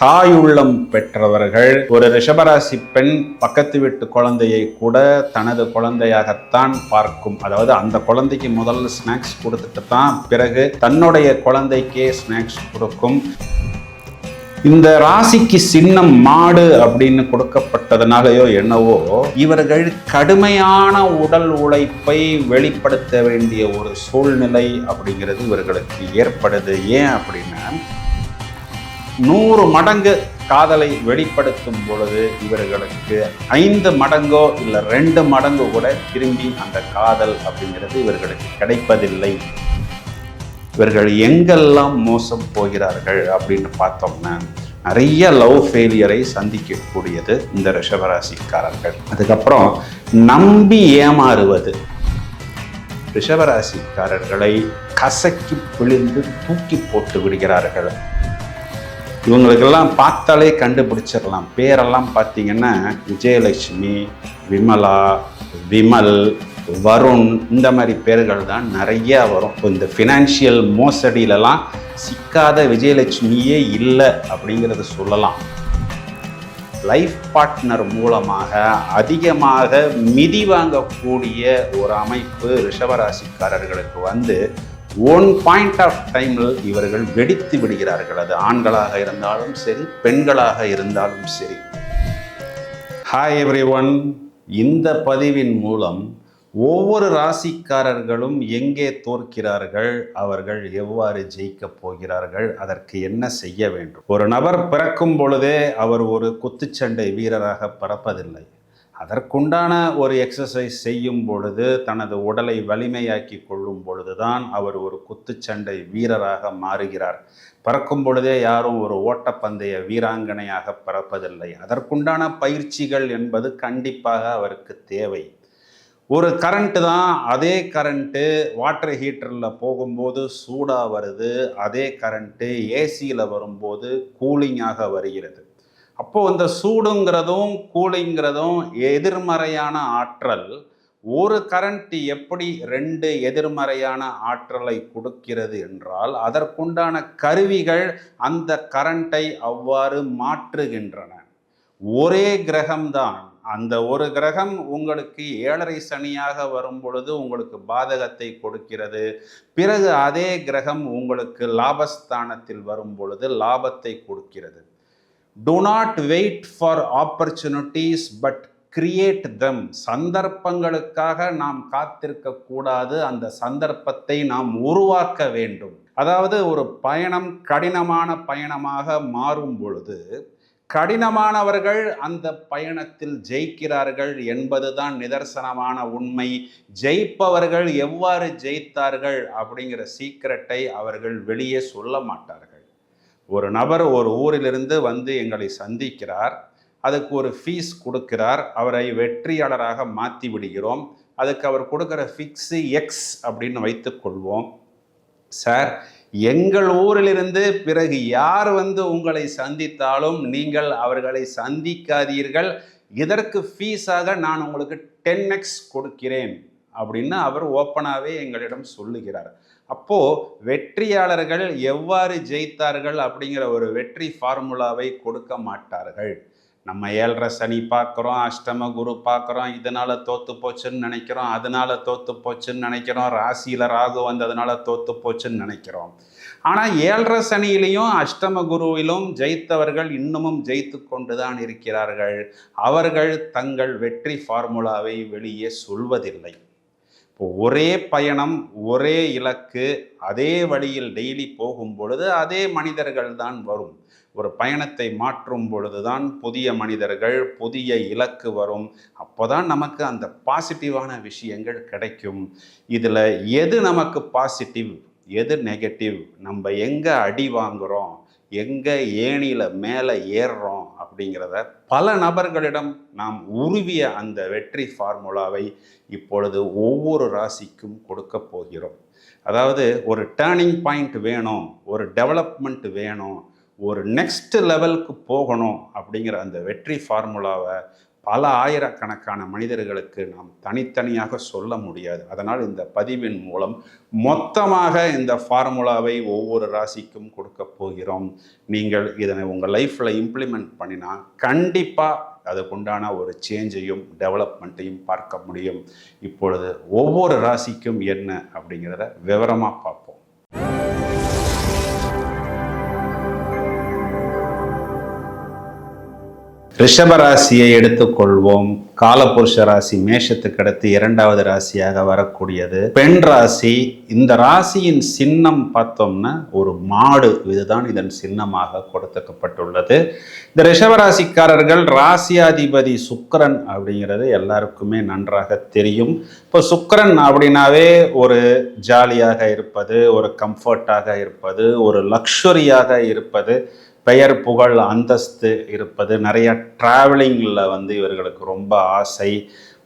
தாயுள்ளம் பெற்றவர்கள். ஒரு ரிஷபராசி பெண் பக்கத்து வீட்டு குழந்தையை கூட தனது குழந்தையாகத்தான் பார்க்கும். அதாவது அந்த குழந்தைக்கு முதல்ல ஸ்நாக்ஸ் கொடுத்துட்டு தான் பிறகு தன்னுடைய குழந்தைக்கே ஸ்நாக்ஸ் கொடுக்கும். இந்த ராசிக்கு சின்னம் மாடு அப்படின்னு கொடுக்கப்பட்டதுனாலயோ என்னவோ இவர்கள் கடுமையான உடல் உழைப்பை வெளிப்படுத்த வேண்டிய ஒரு சூழ்நிலை அப்படிங்கிறது இவர்களுக்கு ஏற்படுது. ஏன் அப்படின்னா நூறு மடங்கு காதலை வெளிப்படுத்தும் பொழுது இவர்களுக்கு ஐந்து மடங்கோ இல்லை ரெண்டு மடங்கோ கூட திரும்பி அந்த காதல் அப்படிங்கிறது இவர்களுக்கு கிடைப்பதில்லை. இவர்கள் எங்கெல்லாம் மோசம் போகிறார்கள் அப்படின்னு பார்த்தோம்னா நிறைய லவ் ஃபெயிலியரை சந்திக்கக்கூடியது இந்த ரிஷபராசிக்காரர்கள். அதுக்கப்புறம் நம்பி ஏமாறுவது. ரிஷபராசிக்காரர்களை கசக்கி பிழிந்து தூக்கி போட்டு விடுகிறார்கள். இவங்களுக்கெல்லாம் பார்த்தாலே கண்டுபிடிச்சிடலாம். பேரெல்லாம் பார்த்தீங்கன்னா விஜயலட்சுமி விமலா விமல் வருண் இந்த மாதிரி பேர்கள் தான் நிறையா வரும். இப்போ இந்த ஃபினான்ஷியல் மோசடியிலலாம் சிக்காத விஜயலட்சுமியே இல்லை அப்படிங்கிறத சொல்லலாம். லைஃப் பார்ட்னர் மூலமாக அதிகமாக மிதி வாங்கக்கூடிய ஒரு அமைப்பு ரிஷபராசிக்காரர்களுக்கு வந்து ஒன் பாயிண்ட் ஆஃப் டைமில் இவர்கள் வெடித்து விடுகிறார்கள். அது ஆண்களாக இருந்தாலும் சரி பெண்களாக இருந்தாலும் சரி. ஹாய் எவ்ரி ஒன் இந்த பதிவின் மூலம் ஒவ்வொரு ராசிக்காரர்களும் எங்கே தோற்கிறார்கள் அவர்கள் எவ்வாறு ஜெயிக்கப் போகிறார்கள் அதற்கு என்ன செய்ய வேண்டும்? ஒரு நபர் பிறக்கும் பொழுதே அவர் ஒரு குத்துச்சண்டை வீரராக பிறப்பதில்லை. அதற்குண்டான ஒரு எக்ஸசைஸ் செய்யும் பொழுது தனது உடலை வலிமையாக்கி கொள்ளும் பொழுதுதான் அவர் ஒரு குத்துச்சண்டை வீரராக மாறுகிறார். பறக்கும் பொழுதே யாரும் ஒரு ஓட்டப்பந்தய வீராங்கனையாக பறப்பதில்லை. அதற்குண்டான பயிற்சிகள் என்பது கண்டிப்பாக அவருக்கு தேவை. ஒரு கரண்ட்டு தான் அதே கரண்ட்டு வாட்டர் ஹீட்டரில் போகும்போது சூடாக வருது அதே கரண்ட்டு ஏசியில் வரும்போது கூலிங்காக வருகிறது. அப்போது இந்த சூடுங்கிறதும் கூலிங்கிறதும் எதிர்மறையான ஆற்றல் ஒரு கரண்ட் எப்படி ரெண்டு எதிர்மறையான ஆற்றலை கொடுக்கிறது என்றால் அதற்குண்டான கருவிகள் அந்த கரண்ட்டை அவ்வாறு மாற்றுகின்றன. ஒரே கிரகம்தான். அந்த ஒரு கிரகம் உங்களுக்கு ஏழரை சனியாக வரும் பொழுது உங்களுக்கு பாதகத்தை கொடுக்கிறது. பிறகு அதே கிரகம் உங்களுக்கு லாபஸ்தானத்தில் வரும் பொழுது லாபத்தை கொடுக்கிறது. Do not wait for opportunities but create them சந்தர்ப்பங்களுக்காக நாம் காத்திருக்க கூடாது. அந்த சந்தர்ப்பத்தை நாம் உருவாக்க வேண்டும். அதாவது ஒரு பயணம் கடினமான பயணமாக மாறும் பொழுது கடினமானவர்கள் அந்த பயணத்தில் ஜெயிக்கிறார்கள் என்பதுதான் நிதர்சனமான உண்மை. ஜெயிப்பவர்கள் எவ்வாறு ஜெயித்தார்கள் அப்படிங்கிற சீக்கிரட்டை அவர்கள் வெளியே சொல்ல மாட்டார்கள். ஒரு நபர் ஒரு ஊரிலிருந்து வந்து எங்களை சந்திக்கிறார். அதுக்கு ஒரு ஃபீஸ் கொடுக்கிறார். அவரை வெற்றியாளராக மாற்றி விடுகிறோம். அதுக்கு அவர் கொடுக்குற ஃபிக்ஸு எக்ஸ் அப்படின்னு வைத்துக்கொள்வோம் சார் எங்கள் ஊரிலிருந்து பிறகு யார் வந்து உங்களை சந்தித்தாலும் நீங்கள் அவர்களை சந்திக்காதீர்கள். இதற்கு ஃபீஸாக நான் உங்களுக்கு டென் எக்ஸ் கொடுக்கிறேன். அப்படின்னு அவர் ஓப்பனாகவே எங்களிடம் சொல்லுகிறார். அப்போது வெற்றியாளர்கள் எவ்வாறு ஜெயித்தார்கள் அப்படிங்கிற ஒரு வெற்றி ஃபார்முலாவை கொடுக்க மாட்டார்கள். நம்ம ஏழரை சனி பார்க்குறோம் அஷ்டம குரு பார்க்குறோம் இதனால் தோற்று போச்சுன்னு நினைக்கிறோம் அதனால் தோற்று போச்சுன்னு நினைக்கிறோம் ராசியில் ராகு வந்ததுனால தோற்று போச்சுன்னு நினைக்கிறோம். ஆனால் ஏழரை சனியிலையும் அஷ்டம குருவிலும் ஜெயித்தவர்கள் இன்னமும் ஜெயித்து கொண்டு தான் இருக்கிறார்கள். அவர்கள் தங்கள் வெற்றி ஃபார்முலாவை வெளியே சொல்வதில்லை. இப்போ ஒரே பயணம் ஒரே இலக்கு அதே வழியில் டெய்லி போகும் பொழுது அதே மனிதர்கள் தான் வரும். ஒரு பயணத்தை மாற்றும் பொழுது தான் புதிய மனிதர்கள் புதிய இலக்கு வரும். அப்போதான் நமக்கு அந்த பாசிட்டிவான விஷயங்கள் கிடைக்கும். இதில் எது நமக்கு பாசிட்டிவ் எது நெகட்டிவ் நம்ம எங்கே அடி வாங்குகிறோம் எங்கே ஏணியில் மேலே ஏறுறோம்? அப்படிங்கிறத பல நபர்களிடம் நாம் உருவிய அந்த வெற்றி ஃபார்முலாவை இப்பொழுது ஒவ்வொரு ராசிக்கும் கொடுக்க போகிறோம். அதாவது ஒரு டேர்னிங் பாயிண்ட் வேணும் ஒரு டெவலப்மெண்ட் வேணும் ஒரு நெக்ஸ்ட் லெவலுக்கு போகணும் அப்படிங்கிற அந்த வெற்றி ஃபார்முலாவை பல ஆயிரக்கணக்கான மனிதர்களுக்கு நாம் தனித்தனியாக சொல்ல முடியாது. அதனால் இந்த பதிவின் மூலம் மொத்தமாக இந்த ஃபார்முலாவை ஒவ்வொரு ராசிக்கும் கொடுக்க போகிறோம். நீங்கள் இதனை உங்கள் லைஃப்பில் இம்ப்ளிமெண்ட் பண்ணினா கண்டிப்பாக அதுக்குண்டான ஒரு சேஞ்சையும் டெவலப்மெண்ட்டையும் பார்க்க முடியும். இப்பொழுது ஒவ்வொரு ராசிக்கும் என்ன அப்படிங்கிறத விவரமாக பார்ப்போம். ரிஷபராசியை எடுத்துக்கொள்வோம். காலபுருஷ ராசி மேஷத்துக்கு அடுத்து இரண்டாவது ராசியாக வரக்கூடியது. பெண் ராசி இந்த ராசியின் சின்னம் பார்த்தோம்னா ஒரு மாடு. இதுதான் இதன் சின்னமாக கொடுத்துக்கப்பட்டுள்ளது இந்த ரிஷபராசிக்காரர்கள் ராசியாதிபதி சுக்கரன் அப்படிங்கிறது எல்லாருக்குமே நன்றாக தெரியும். இப்போ சுக்கரன் அப்படின்னாவே ஒரு ஜாலியாக இருப்பது ஒரு கம்ஃபர்ட்டாக இருப்பது ஒரு லக்ஷரியாக இருப்பது. பெயர் புகழ் அந்தஸ்து இருப்பது நிறைய ட்ராவலிங்கில் வந்து இவர்களுக்கு ரொம்ப ஆசை.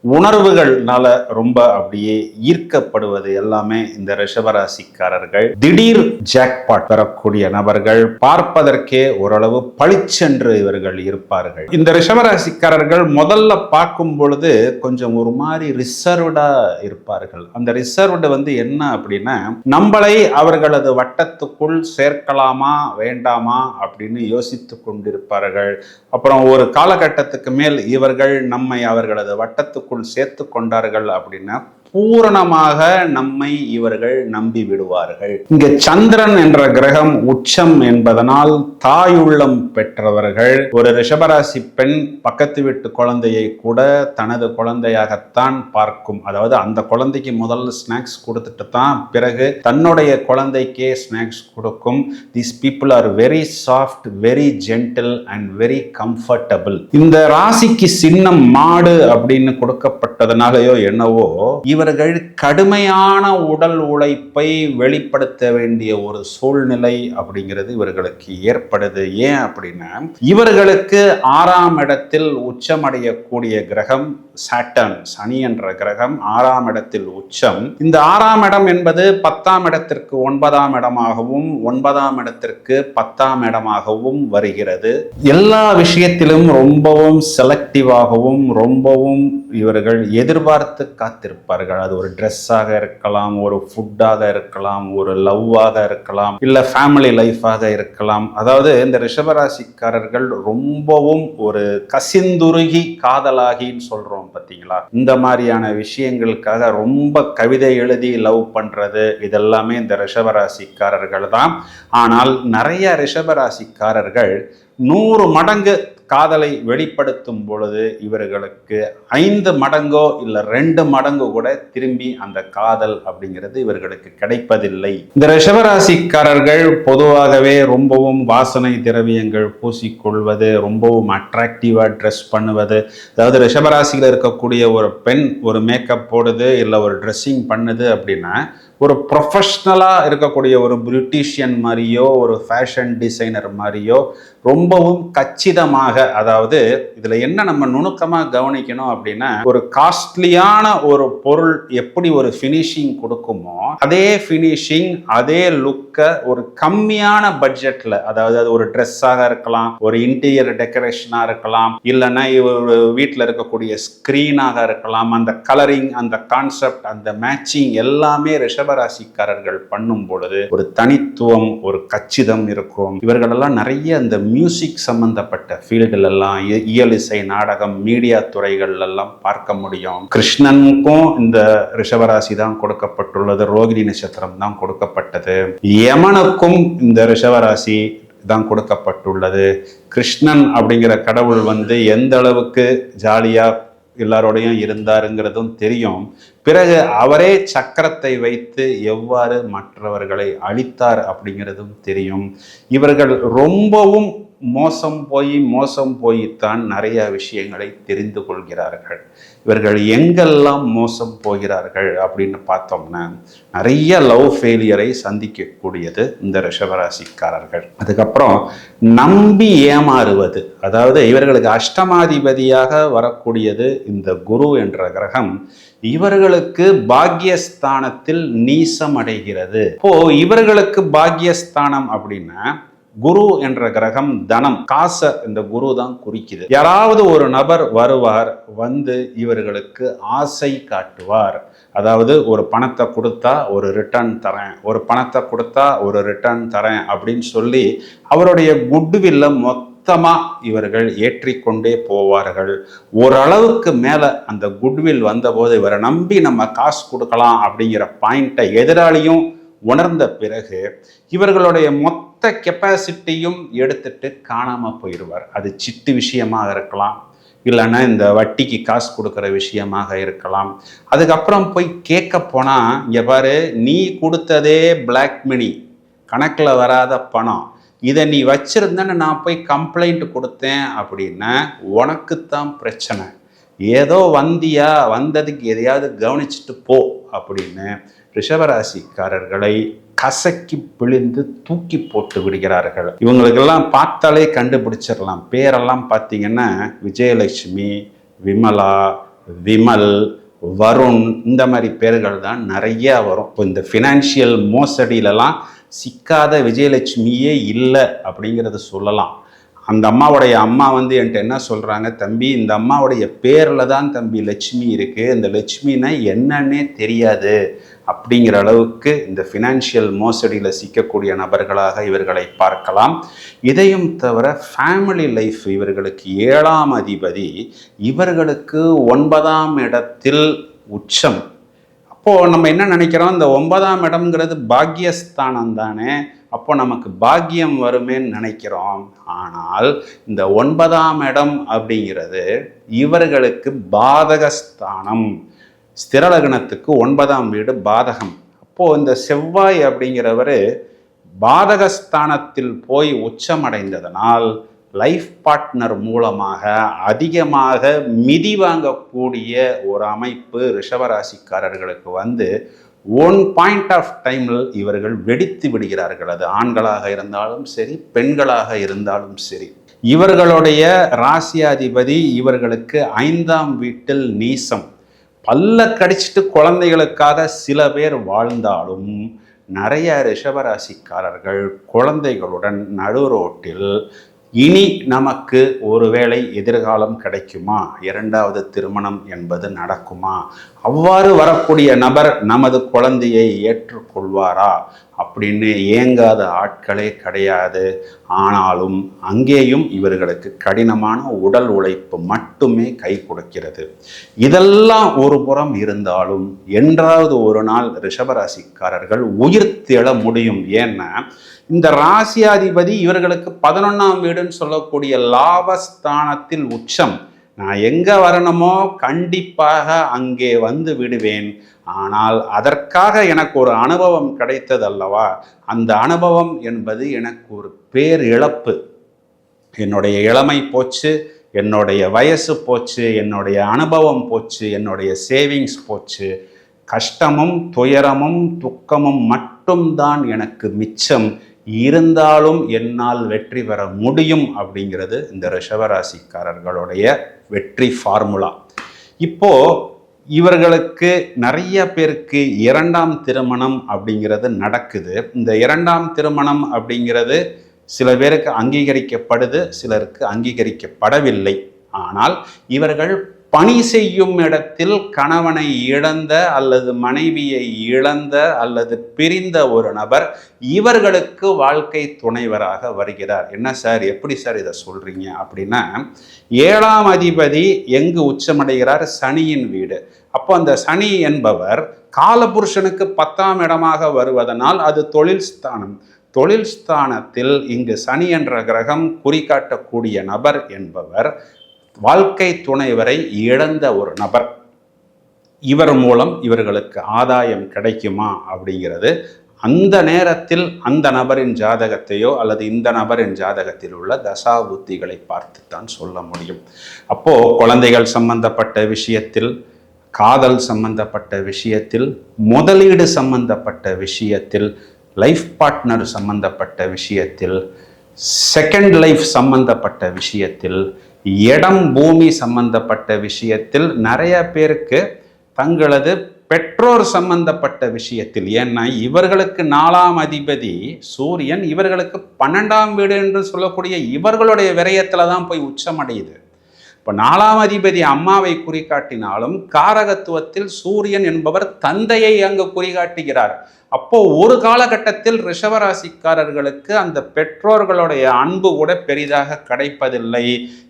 உணர்வுகள்னால ரொம்ப அப்படியே ஈர்க்கப்படுவது எல்லாமே இந்த ரிஷபராசிக்காரர்கள். திடீர் ஜாக்பாட் பெறக்கூடிய நபர்கள் பார்ப்பதற்கே ஓரளவு பளிச்சென்று இவர்கள் இருப்பார்கள். இந்த ரிஷபராசிக்காரர்கள் முதல்ல பார்க்கும் பொழுது கொஞ்சம் ஒரு மாதிரி ரிசர்வ்டா இருப்பார்கள். அந்த ரிசர்வ்டு வந்து என்ன அப்படின்னா நம்மளை அவர்களது வட்டத்துக்குள் சேர்க்கலாமா வேண்டாமா அப்படின்னு யோசித்து கொண்டிருப்பார்கள். அப்புறம் ஒரு காலகட்டத்துக்கு மேல் இவர்கள் நம்மை அவர்களது வட்டத்துக்குள் சேர்த்து கொண்டார்கள் அப்படின்னா பூரணமாக நம்மை இவர்கள் நம்பி விடுவார்கள் இங்க சந்திரன் என்ற கிரகம் உச்சம் என்பதனால் தாயுள்ளம் பெற்றவர்கள். ஒரு ரிஷபராசி பெண் பக்கத்து வீட்டு குழந்தையை கூட தனது குழந்தையாகத்தான் பார்க்கும். அதாவது அந்த குழந்தைக்கு முதல்ல ஸ்நாக்ஸ் கொடுத்துட்டு தான் பிறகு தன்னுடைய குழந்தைக்கே ஸ்நாக்ஸ் கொடுக்கும். These people are very soft very gentle and very comfortable இந்த ராசிக்கு சின்னம் மாடு அப்படின்னு கொடுக்கப்பட்டதுனாலயோ என்னவோ இவர்கள் கடுமையான உடல் உழைப்பை வெளிப்படுத்த வேண்டிய ஒரு சூழ்நிலை அப்படிங்கிறது இவர்களுக்கு ஏற்படுது. ஏன் அப்படின்னா இவர்களுக்கு ஆறாம் இடத்தில் உச்சமடையக்கூடிய கிரகம் சாட்டன் சனி என்ற கிரகம் ஆறாம் இடத்தில் உச்சம். இந்த ஆறாம் இடம் என்பது பத்தாம் இடத்திற்கு ஒன்பதாம் இடமாகவும் ஒன்பதாம் இடத்திற்கு பத்தாம் இடமாகவும் வருகிறது. எல்லா விஷயத்திலும் ரொம்பவும் செலக்டிவாகவும் ரொம்பவும் இவர்கள் எதிர்பார்த்து காத்திருப்பார்கள். அது ஒரு ட்ரெஸ்ஸாக இருக்கலாம் ஒரு ஃபுட்டாக இருக்கலாம் ஒரு லவ்வாக இருக்கலாம் இல்லை ஃபேமிலி லைஃபாக இருக்கலாம். அதாவது இந்த ரிஷபராசிக்காரர்கள் ரொம்பவும் ஒரு கசிந்துருகி காதலாகின்னு சொல்கிறோம் பார்த்தீங்களா? இந்த மாதிரியான விஷயங்களுக்காக ரொம்ப கவிதை எழுதி லவ் பண்ணுறது இதெல்லாமே இந்த ரிஷபராசிக்காரர்கள் தான். ஆனால் நிறைய ரிஷபராசிக்காரர்கள் நூறு மடங்கு காதலை வெளிப்படுத்தும் பொழுது இவர்களுக்கு ஐந்து மடங்கோ இல்லை ரெண்டு மடங்கோ கூட திரும்பி அந்த காதல் அப்படிங்கிறது இவர்களுக்கு கிடைப்பதில்லை. இந்த ரிஷபராசிக்காரர்கள் பொதுவாகவே ரொம்பவும் வாசனை திரவியங்கள் பூசிக்கொள்வது ரொம்பவும் அட்ராக்டிவாக ட்ரெஸ் பண்ணுவது. அதாவது ரிஷபராசியில் இருக்கக்கூடிய ஒரு பெண் ஒரு மேக்கப் போடுது இல்லை ஒரு ட்ரெஸ்ஸிங் பண்ணுது அப்படின்னா ஒரு ப்ரொஃபஷ்னலாக இருக்கக்கூடிய ஒரு பிரிட்டிஷியன் மாதிரியோ ஒரு ஃபேஷன் டிசைனர் மாதிரியோ ரொம்பவும் கச்சிதமாக அதாவது இதில் என்ன நம்ம நுணுக்கமாக கவனிக்கணும் அப்படின்னா ஒரு காஸ்ட்லியான ஒரு பொருள் எப்படி ஒரு ஃபினிஷிங் கொடுக்குமோ அதே ஃபினிஷிங் அதே லுக்கை ஒரு கம்மியான பட்ஜெட்டில் அதாவது அது ஒரு ட்ரெஸ்ஸாக இருக்கலாம் ஒரு இன்டீரியர் டெக்கரேஷனாக இருக்கலாம் இல்லைன்னா ஒரு வீட்டில் இருக்கக்கூடிய ஸ்க்ரீனாக இருக்கலாம் அந்த கலரிங் அந்த கான்செப்ட் அந்த மேட்சிங் எல்லாமே ரிஷபராசிக்காரர்கள் பண்ணும் பொழுது ஒரு தனித்துவம் ஒரு கச்சிதம் இருக்கும். இவர்களெல்லாம் நிறைய இந்த மியூசிக் சம்பந்தப்பட்ட ஃபீல்டுல எல்லாம் இ- இயல் இசை நாடகம் மீடியா துறைகள் எல்லாம் பார்க்க முடியும். கிருஷ்ணனுக்கும் இந்த ரிஷபராசி தான் கொடுக்கப்பட்டுள்ளது ரோகிணி நட்சத்திரம் தான் கொடுக்கப்பட்டது. யமனுக்கும் இந்த ரிஷபராசி தான் கொடுக்கப்பட்டுள்ளது. கிருஷ்ணன் அப்படிங்கிற கடவுள் வந்து எந்த அளவுக்கு ஜாலியாக எல்லாரோடையும் இருந்தாருங்கிறதும் தெரியும். பிறகு அவரே சக்கரத்தை வைத்து எவ்வாறு மற்றவர்களை அழித்தார் அப்படிங்கிறதும் தெரியும். இவர்கள் ரொம்பவும் மோசம் போய் மோசம் போய்த்தான் நிறைய விஷயங்களை தெரிந்து கொள்கிறார்கள். இவர்கள் எங்கெல்லாம் மோசம் போகிறார்கள் அப்படின்னு பார்த்தோம்னா நிறைய லவ் ஃபெயிலியரை சந்திக்கக்கூடியது இந்த ரிஷபராசிக்காரர்கள். அதுக்கப்புறம் நம்பி ஏமாறுவது அதாவது இவர்களுக்கு அஷ்டமாதிபதியாக வரக்கூடியது இந்த குரு என்ற கிரகம் இவர்களுக்கு பாக்யஸ்தானத்தில் நீசம் அடைகிறது இப்போ இவர்களுக்கு பாக்யஸ்தானம் அப்படின்னா குரு என்ற கிரகம் தனம் காசை இந்த குரு தான் குறிக்குது. யாராவது ஒரு நபர் வருவார் வந்து இவர்களுக்கு ஆசை காட்டுவார். அதாவது ஒரு பணத்தை கொடுத்தா ஒரு ரிட்டர்ன் தரேன் ஒரு பணத்தை கொடுத்தா ஒரு ரிட்டர்ன் தரேன் அப்படின்னு சொல்லி அவருடைய குட்வில்ல மொத்தமா இவர்கள் ஏற்றிக்கொண்டே போவார்கள். ஓரளவுக்கு மேல அந்த குட்வில் வந்தபோது இவரை நம்பி நம்ம காசு கொடுக்கலாம் அப்படிங்கிற பாயிண்ட்டை எதிராளியும் உணர்ந்த பிறகு இவர்களுடைய மொத்த கெப்பாசிட்டியும் எடுத்துட்டு காணாமல் போயிடுவார். அது சிட்டு விஷயமாக இருக்கலாம். இல்லைன்னா இந்த வட்டிக்கு காசு கொடுக்குற விஷயமாக இருக்கலாம். அதுக்கப்புறம் போய் கேட்க போனால் இங்கே பாரு நீ கொடுத்ததே பிளாக் மணி கணக்கில் வராத பணம். இதை நீ வச்சிருந்தேன்னு நான் போய் கம்ப்ளைண்ட் கொடுத்தேன் அப்படின்னா உனக்குத்தான் பிரச்சனை. ஏதோ வந்தியா வந்ததுக்கு எதையாவது கவனிச்சுட்டு போ அப்படின்னு ரிஷபராசிக்காரர்களை கசக்கி பிழிந்து தூக்கி போட்டு விடுகிறார்கள். இவங்களுக்கெல்லாம் பார்த்தாலே கண்டுபிடிச்சிடலாம். பேரெல்லாம் பார்த்தீங்கன்னா விஜயலட்சுமி விமலா விமல் வருண் இந்த மாதிரி பேர்கள் தான் நிறைய வரும். இப்போ இந்த ஃபினான்ஷியல் மோசடியிலலாம் சிக்காத விஜயலட்சுமியே இல்லை அப்படிங்கிறத சொல்லலாம். அந்த அம்மாவுடைய அம்மா வந்து என்கிட்ட என்ன சொல்கிறாங்க தம்பி இந்த அம்மாவுடைய பேரில் தான் தம்பி லட்சுமி இருக்குது இந்த லட்சுமினா என்னன்னே தெரியாது. அப்படிங்கிற அளவுக்கு இந்த ஃபினான்ஷியல் மோசடியில் சிக்கக்கூடிய நபர்களாக இவர்களை பார்க்கலாம். இதையும் தவிர ஃபேமிலி லைஃப் இவர்களுக்கு ஏழாம் அதிபதி இவர்களுக்கு ஒன்பதாம் இடத்தில் உச்சம். அப்போது நம்ம என்ன நினைக்கிறோம்? இந்த ஒன்பதாம் இடம்ங்கிறது பாக்கியஸ்தானம் தானே. அப்போ நமக்கு பாக்கியம் வருமேன்னு நினைக்கிறோம். ஆனால் இந்த ஒன்பதாம் இடம் அப்படிங்கிறது இவர்களுக்கு பாதகஸ்தானம். ஸ்திரலக்னத்துக்கு ஒன்பதாம் வீடு பாதகம். அப்போது இந்த செவ்வாய் அப்படிங்கிறவர் பாதகஸ்தானத்தில் போய் உச்சமடைந்ததனால் லைஃப் பார்ட்னர் மூலமாக அதிகமாக மிதி வாங்கக்கூடிய ஒரு அமைப்பு ரிஷபராசிக்காரர்களுக்கு வந்து ஒன் பாயிண்ட் ஆஃப் டைமில் இவர்கள் வெடித்து விடுகிறார்கள். அது ஆண்களாக இருந்தாலும் சரி பெண்களாக இருந்தாலும் சரி. இவர்களுடைய ராசியாதிபதி இவர்களுக்கு ஐந்தாம் வீட்டில் நீசம். பல்ல கடிச்சிட்டு குழந்தைகளுக்காக சில பேர் வாழ்ந்தாலும் நிறைய ரிஷபராசிக்காரர்கள் குழந்தைகளுடன் நடு ரோட்டில் இனி நமக்கு ஒருவேளை எதிர்காலம் கிடைக்குமா? இரண்டாவது திருமணம் என்பது நடக்குமா? அவ்வாறு வரக்கூடிய நபர் நமது குழந்தையை ஏற்றுக்கொள்வாரா? அப்படின்னு ஏங்காத ஆட்களே கிடையாது. ஆனாலும் அங்கேயும் இவர்களுக்கு கடினமான உடல் உழைப்பு மட்டுமே கை கொடுக்கிறது. இதெல்லாம் ஒரு புறம் இருந்தாலும் என்றாவது ஒரு நாள் ரிஷபராசிக்காரர்கள் உயிர் தெழ முடியும். ஏன்னா இந்த ராசியாதிபதி இவர்களுக்கு பதினொன்னாம் வீடுன்னு சொல்லக்கூடிய லாபஸ்தானத்தில் உச்சம். நான் எங்கே வரணுமோ கண்டிப்பாக அங்கே வந்து விடுவேன். ஆனால் அதற்காக எனக்கு ஒரு அனுபவம் கிடைத்தது அல்லவா? அந்த அனுபவம் என்பது எனக்கு ஒரு பேர் இழப்பு என்னுடைய இளமை போச்சு என்னுடைய வயசு போச்சு என்னுடைய அனுபவம் போச்சு என்னுடைய சேவிங்ஸ் போச்சு. கஷ்டமும் துயரமும் துக்கமும் மட்டும்தான் எனக்கு மிச்சம். இருந்தாலும் என்னால் வெற்றி பெற முடியும் அப்படிங்கிறது இந்த ரிஷவராசிக்காரர்களுடைய வெற்றி ஃபார்முலா. இப்போ இவர்களுக்கு நிறைய பேருக்கு இரண்டாம் திருமணம் அப்படிங்கிறது நடக்குது. இந்த இரண்டாம் திருமணம் அப்படிங்கிறது சில பேருக்கு அங்கீகரிக்கப்படுது சிலருக்கு அங்கீகரிக்கப்படவில்லை. ஆனால் இவர்கள் பணி செய்யும் இடத்தில் கணவனை இழந்த அல்லது மனைவியை இழந்த அல்லது பிரிந்த ஒரு நபர் இவர்களுக்கு வாழ்க்கை துணைவராக வருகிறார். என்ன சார்? எப்படி சார் இதை சொல்றீங்க? அப்படின்னா ஏழாம் அதிபதி எங்கு உச்சமடைகிறார்? சனியின் வீடு. அப்போ அந்த சனி என்பவர் காலபுருஷனுக்கு பத்தாம் இடமாக வருவதனால் அது தொழில் ஸ்தானம். தொழில் ஸ்தானத்தில் இங்கு சனி என்ற கிரகம் குறிகாட்டக்கூடிய நபர் என்பவர் வாழ்க்கை துணைவரை இழந்த ஒரு நபர். இவர் மூலம் இவர்களுக்கு ஆதாயம் கிடைக்குமா அப்படிங்கிறது அந்த நேரத்தில் அந்த நபரின் ஜாதகத்தையோ அல்லது இந்த நபரின் ஜாதகத்தில் உள்ள தசாபுத்திகளை பார்த்துத்தான் சொல்ல முடியும். அப்போ குழந்தைகள் சம்பந்தப்பட்ட விஷயத்தில் காதல் சம்பந்தப்பட்ட விஷயத்தில் முதலீடு சம்பந்தப்பட்ட விஷயத்தில் லைஃப் பார்ட்னர் சம்பந்தப்பட்ட விஷயத்தில் செகண்ட் லைஃப் சம்பந்தப்பட்ட விஷயத்தில் இடம் பூமி சம்பந்தப்பட்ட விஷயத்தில் நிறைய பேருக்கு தங்களது பெற்றோர் சம்பந்தப்பட்ட விஷயத்தில் ஏன்னா இவர்களுக்கு நாலாம் அதிபதி சூரியன் இவர்களுக்கு பன்னெண்டாம் வீடு என்று சொல்லக்கூடிய இவர்களுடைய விரயத்தில் தான் போய் உச்சமடையுது இப்போ நாலாம் அதிபதி அம்மாவை குறிகாட்டினாலும் காரகத்துவத்தில் சூரியன் என்பவர் தந்தையை அங்கு குறிகாட்டுகிறார். அப்போ ஒரு காலகட்டத்தில் ரிஷவராசிக்காரர்களுக்கு அந்த பெற்றோர்களுடைய அன்பு கூட பெரிதாக கிடைப்பதில்லை.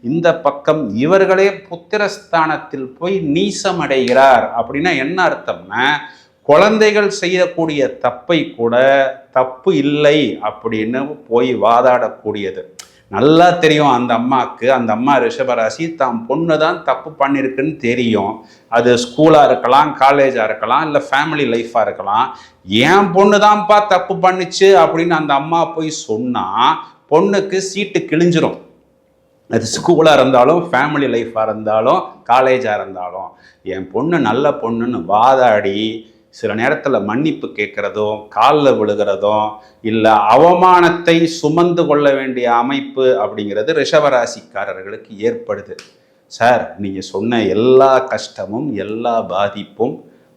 இந்த பக்கம் இவர்களே புத்திரஸ்தானத்தில் போய் நீசமடைகிறார் அப்படின்னா என்ன அர்த்தம்னா குழந்தைகள் செய்யக்கூடிய தப்பை கூட தப்பு இல்லை அப்படின்னு போய் வாதாடக்கூடியது. நல்லா தெரியும் அந்த அம்மாவுக்கு அந்த அம்மா ரிஷபராசி தான் பொண்ணு தான் தப்பு பண்ணியிருக்குன்னு தெரியும். அது ஸ்கூலாக இருக்கலாம் காலேஜாக இருக்கலாம் இல்லை ஃபேமிலி லைஃப்பாக இருக்கலாம். என் பொண்ணு தான்ப்பா தப்பு பண்ணுச்சு அப்படின்னு அந்த அம்மா போய் சொன்னால் பொண்ணுக்கு சீட்டு கிழிஞ்சிரும். அது ஸ்கூலாக இருந்தாலும் ஃபேமிலி லைஃப்பாக இருந்தாலும் காலேஜாக இருந்தாலும். என் பொண்ணு நல்ல பொண்ணுன்னு வாதாடி சில நேரத்தில் மன்னிப்பு கேட்குறதும் காலில் விழுகிறதும் இல்லை அவமானத்தை சுமந்து கொள்ள வேண்டிய அமைப்பு அப்படிங்கிறது ரிஷவராசிக்காரர்களுக்கு ஏற்படுது. சார் நீங்கள் சொன்ன எல்லா கஷ்டமும் எல்லா பாதிப்பும்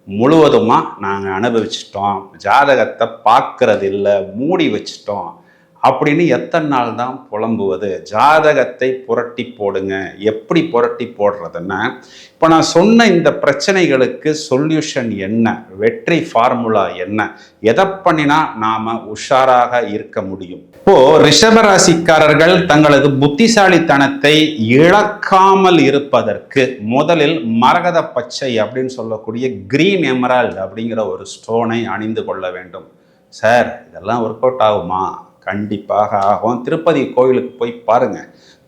முழுவதுமாக நாங்கள் அனுபவிச்சிட்டோம். ஜாதகத்தை பார்க்கறது இல்லை மூடி வச்சிட்டோம். அப்படின்னு எத்தனை நாள் தான் புலம்புவது? ஜாதகத்தை புரட்டி போடுங்க. எப்படி புரட்டி போடுறதுன்னா இப்போ நான் சொன்ன இந்த பிரச்சனைகளுக்கு சொல்யூஷன் என்ன? வெற்றி ஃபார்முலா என்ன? எதை பண்ணினா நாம் உஷாராக இருக்க முடியும்? இப்போ ரிஷபராசிக்காரர்கள் தங்களது புத்திசாலித்தனத்தை இழக்காமல் இருப்பதற்கு முதலில் மரகத பச்சை அப்படின்னு சொல்லக்கூடிய கிரீன் எமரால்டு அப்படிங்கிற ஒரு ஸ்டோனை அணிந்து கொள்ள வேண்டும். சார் இதெல்லாம் ஒர்க் அவுட் ஆகுமா? கண்டிப்பாக ஆகும். திருப்பதி கோயிலுக்கு போய் பாருங்க.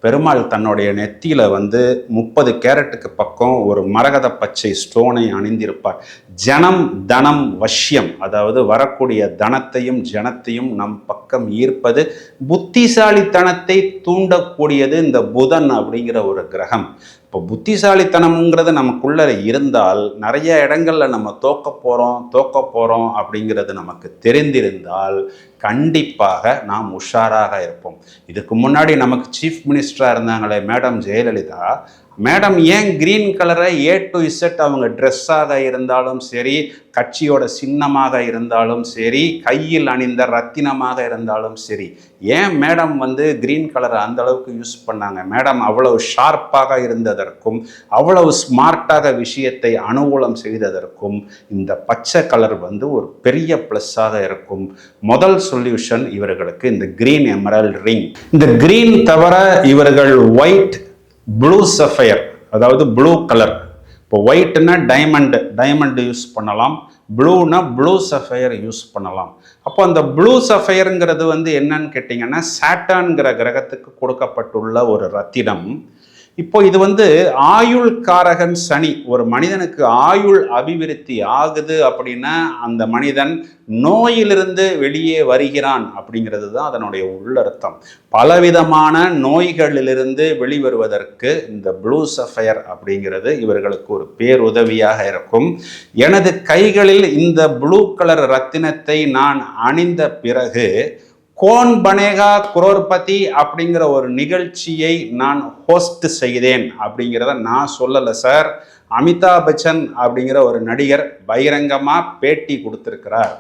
பெருமாள் தன்னுடைய நெத்தியில் வந்து முப்பது கேரட்டுக்கு பக்கம் ஒரு மரகத பச்சை ஸ்டோனை அணிந்திருப்பார். ஜனம் தனம் வஷ்யம். அதாவது வரக்கூடிய தனத்தையும் ஜனத்தையும் நம் பக்கம் ஈர்ப்பது புத்திசாலித்தனத்தை தூண்டக்கூடியது இந்த புதன் அப்படிங்கிற ஒரு கிரகம். இப்போ புத்திசாலித்தனம்ங்கிறது நமக்குள்ள இருந்தால் நிறைய இடங்கள்ல நம்ம தோக்க போகிறோம் தோக்க போகிறோம் அப்படிங்கிறது நமக்கு தெரிந்திருந்தால் கண்டிப்பாக நாம் உஷாராக இருப்போம். இதுக்கு முன்னாடி நமக்கு சீஃப் மினிஸ்டராக இருந்தாங்களே மேடம் ஜெயலலிதா மேடம் ஏன் கிரீன் கலரை ஏ டு இசட் அவங்க ட்ரெஸ்ஸாக இருந்தாலும் சரி கட்சியோட சின்னமாக இருந்தாலும் சரி கையில் அணிந்த ரத்தினமாக இருந்தாலும் சரி ஏன் மேடம் வந்து கிரீன் கலரை அந்த அளவுக்கு யூஸ் பண்ணாங்க? மேடம் அவ்வளவு ஷார்ப்பாக இருந்ததற்கும் அவ்வளவு ஸ்மார்ட்டாக விஷயத்தை அனுகூலம் செய்ததற்கும் இந்த பச்சை கலர் வந்து ஒரு பெரிய ப்ளஸ்ஸாக இருக்கும். முதல் சொல்யூஷன் இவர்களுக்கு இந்த கிரீன் எமரல் ரிங் இந்த கிரீன் தவிர இவர்கள் ஒயிட் ப்ளூ சஃபயர் அதாவது ப்ளூ கலர் இப்போ ஒயிட்னா டைமண்டு டைமண்டு யூஸ் பண்ணலாம். ப்ளூனா ப்ளூ சஃபயர் யூஸ் பண்ணலாம். அப்போ அந்த ப்ளூ சஃபயருங்கிறது வந்து என்னன்னு கேட்டிங்கன்னா சாட்டான்கிற கிரகத்துக்கு கொடுக்கப்பட்டுள்ள ஒரு ரத்தினம். இப்போ இது வந்து ஆயுள் காரகன் சனி. ஒரு மனிதனுக்கு ஆயுள் அபிவிருத்தி ஆகுது அப்படின்னா அந்த மனிதன் நோயிலிருந்து வெளியே வருகிறான் அப்படிங்கிறது தான் அதனுடைய உள்ளர்த்தம். பலவிதமான நோய்களிலிருந்து வெளிவருவதற்கு இந்த ப்ளூ சஃபயர் அப்படிங்கிறது இவர்களுக்கு ஒரு பேருதவியாக இருக்கும். எனது கைகளில் இந்த ப்ளூ கலர் ரத்தினத்தை நான் அணிந்த பிறகு கோன் பனேகா குரோர்பதி அப்படிங்கிற ஒரு நிகழ்ச்சியை நான் ஹோஸ்ட் செய்தேன் அப்படிங்கிறத நான் சொல்லலை சார் அமிதாப் பச்சன் அப்படிங்கிற ஒரு நடிகர் பகிரங்கமாக பேட்டி கொடுத்துருக்கிறார்.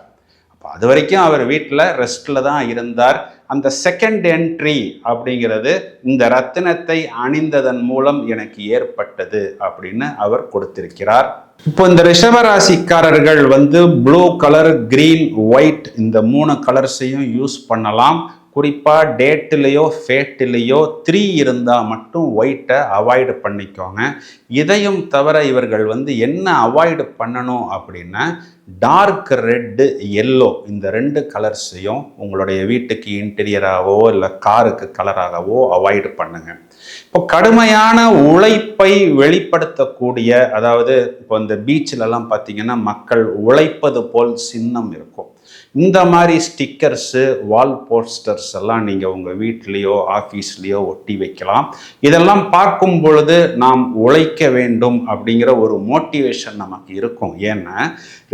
அப்போ அது வரைக்கும் அவர் வீட்டில் ரெஸ்ட்டில் தான் இருந்தார். அந்த செகண்ட் என்ட்ரி அப்படிங்கிறது இந்த ரத்தினத்தை அணிந்ததன் மூலம் எனக்கு ஏற்பட்டது அப்படின்னு அவர் கொடுத்திருக்கிறார். இப்போ இந்த ரிஷபராசிக்காரர்கள் வந்து ப்ளூ கலர் க்ரீன் ஒயிட் இந்த மூணு கலர்ஸையும் யூஸ் பண்ணலாம். குறிப்பாக டேட்டிலேயோ ஃபேட்டிலேயோ த்ரீ இருந்தால் மட்டும் ஒயிட்டை அவாய்டு பண்ணிக்கோங்க. இதையும் தவிர இவர்கள் வந்து என்ன அவாய்டு பண்ணணும் அப்படின்னா டார்க் ரெட்டு எல்லோ இந்த ரெண்டு கலர்ஸையும் உங்களுடைய வீட்டுக்கு இன்டீரியராகவோ இல்லை காருக்கு கலராகவோ அவாய்டு பண்ணுங்கள் இப்போ கடுமையான உழைப்பை வெளிப்படுத்தக்கூடிய அதாவது இப்போ இந்த பீச்சிலலாம் பார்த்தீங்கன்னா மக்கள் உழைப்பது போல் சின்னம் இருக்கும். இந்த மாதிரி ஸ்டிக்கர்ஸு வால் போஸ்டர்ஸ் எல்லாம் நீங்கள் உங்கள் வீட்லேயோ ஆஃபீஸ்லேயோ ஒட்டி வைக்கலாம். இதெல்லாம் பார்க்கும் பொழுது நாம் உழைக்க வேண்டும் அப்படிங்கிற ஒரு மோட்டிவேஷன் நமக்கு இருக்கும். ஏன்னா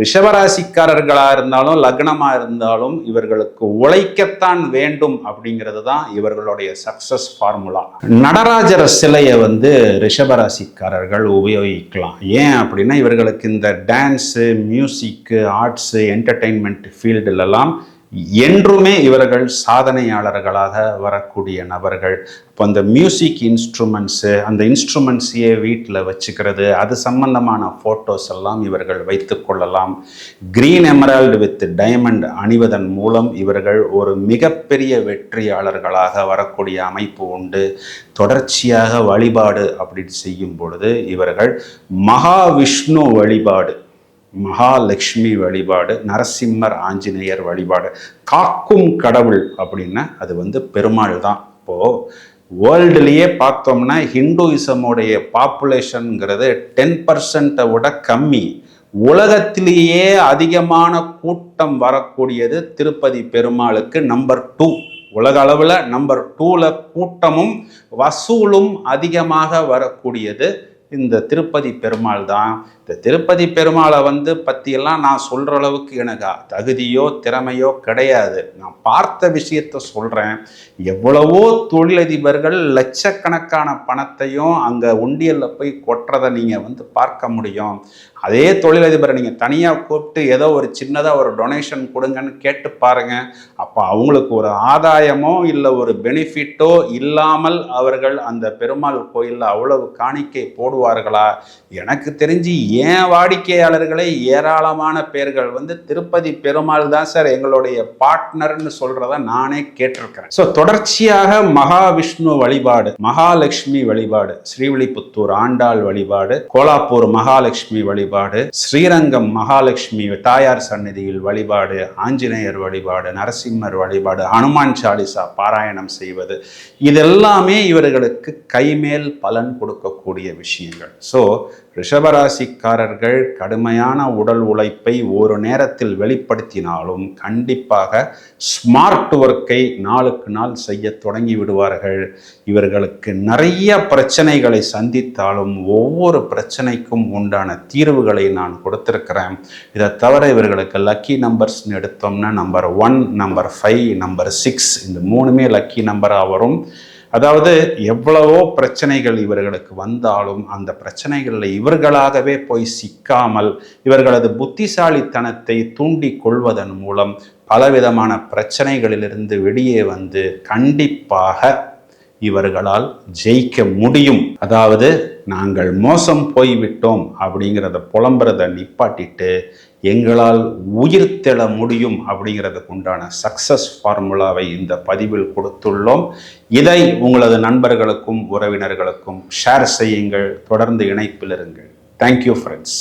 ரிஷபராசிக்காரர்களாக இருந்தாலும் லக்னமாக இருந்தாலும் இவர்களுக்கு உழைக்கத்தான் வேண்டும் அப்படிங்கிறது தான் இவர்களுடைய சக்ஸஸ் ஃபார்முலா நடராஜர சிலையை வந்து ரிஷபராசிக்காரர்கள் உபயோகிக்கலாம். ஏன் அப்படின்னா இவர்களுக்கு இந்த டான்ஸு மியூசிக்கு ஆர்ட்ஸு என்டர்டெயின்மெண்ட் செல்லலாம் என்றுமே இவர்கள் சாதனையாளர்களாக வரக்கூடிய நபர்கள். இப்போ அந்த மியூசிக் இன்ஸ்ட்ருமெண்ட்ஸு அந்த இன்ஸ்ட்ருமெண்ட்ஸையே வீட்டில் வச்சுக்கிறது அது சம்பந்தமான ஃபோட்டோஸ் எல்லாம் இவர்கள் வைத்து கொள்ளலாம். கிரீன் எமரால்டு வித் டைமண்ட் அணிவதன் மூலம் இவர்கள் ஒரு மிகப்பெரிய வெற்றியாளர்களாக வரக்கூடிய அமைப்பு உண்டு. தொடர்ச்சியாக வழிபாடு அப்படின்னு செய்யும் பொழுது இவர்கள் மகாவிஷ்ணு வழிபாடு மகாலட்சுமி வழிபாடு நரசிம்மர் ஆஞ்சநேயர் வழிபாடு. காக்கும் கடவுள் அப்படின்னா அது வந்து பெருமாள் தான். இப்போது வேர்ல்டுலேயே பார்த்தோம்னா ஹிந்துயிசமுடைய பாப்புலேஷனுங்கிறது டென் பர்சன்ட்டை விட கம்மி. உலகத்திலேயே அதிகமான கூட்டம் வரக்கூடியது திருப்பதி பெருமாளுக்கு நம்பர் டூ உலக அளவில் நம்பர் டூவில் கூட்டமும் வசூலும் அதிகமாக வரக்கூடியது இந்த திருப்பதி பெருமாள் தான். இந்த திருப்பதி பெருமாளை வந்து பற்றியெல்லாம் நான் சொல்கிற அளவுக்கு எனக்கு தகுதியோ திறமையோ கிடையாது. நான் பார்த்த விஷயத்த சொல்கிறேன் எவ்வளவோ தொழிலதிபர்கள் லட்சக்கணக்கான பணத்தையும் அங்கே உண்டியலில் போய் கொட்டுறதை நீங்கள் வந்து பார்க்க முடியும். அதே தொழிலதிபரை நீங்கள் தனியாக கூப்பிட்டு ஏதோ ஒரு சின்னதாக ஒரு டொனேஷன் கொடுங்கன்னு கேட்டு பாருங்க. அப்போ அவங்களுக்கு ஒரு ஆதாயமோ இல்லை ஒரு பெனிஃபிட்டோ இல்லாமல் அவர்கள் அந்த பெருமாள் கோயிலில் அவ்வளவு காணிக்கை போடுவார்களா? எனக்கு தெரிஞ்சு ஏன் வாடிக்கையாளர்களே ஏராளமான பேர்கள் வந்து திருப்பதி பெருமாள் தான் சார் எங்களுடைய பார்ட்னர்னு சொல்கிறத நானே கேட்டிருக்கிறேன். ஸோ தொடர்ச்சியாக மகாவிஷ்ணு வழிபாடு மகாலட்சுமி வழிபாடு ஸ்ரீவில்லிபுத்தூர் ஆண்டாள் வழிபாடு கோலாப்பூர் மகாலட்சுமி வழிபாடு ஸ்ரீரங்கம் மகாலட்சுமி தாயார் சந்நிதியில் வழிபாடு ஆஞ்சநேயர் வழிபாடு நரசிம்மர் வழிபாடு ஹனுமான் சாலிசா பாராயணம் செய்வது இதெல்லாமே இவர்களுக்கு கைமேல் பலன் கொடுக்கக்கூடிய விஷயங்கள். ஸோ ரிஷபராசிக்காரர்கள் கடுமையான உடல் உழைப்பை ஒரு நேரத்தில் வெளிப்படுத்தினாலும் கண்டிப்பாக ஸ்மார்ட் ஒர்க்கை நாளுக்கு நாள் செய்ய தொடங்கி விடுவார்கள். இவர்களுக்கு நிறைய பிரச்சனைகளை சந்தித்தாலும் ஒவ்வொரு பிரச்சனைக்கும் உண்டான தீர்வுகளை நான் கொடுத்திருக்கிறேன். இதை தவிர இவர்களுக்கு லக்கி நம்பர்ஸ்னு எடுத்தோம்னா number one number five number six இந்த மூணுமே லக்கி நம்பராக வரும். அதாவது எவ்வளவோ பிரச்சனைகள் இவர்களுக்கு வந்தாலும் அந்த பிரச்சனைகளில் இவர்களாகவே போய் சிக்காமல் இவர்களது புத்திசாலித்தனத்தை தூண்டி கொள்வதன் மூலம் பலவிதமான பிரச்சனைகளிலிருந்து வெளியே வந்து கண்டிப்பாக இவர்களால் ஜெயிக்க முடியும். அதாவது நாங்கள் மோசம் போய்விட்டோம் அப்படிங்கிறத புலம்புறத நிப்பாட்டிட்டு எங்களால் உயிர் தெள முடியும் அப்படிங்கிறதுக்கு உண்டான சக்சஸ் ஃபார்முலாவை இந்த பதிவில் கொடுத்துள்ளோம். இதை உங்களது நண்பர்களுக்கும் உறவினர்களுக்கும் ஷேர் செய்யுங்கள். தொடர்ந்து இணைப்பில் இருங்கள். Thank you friends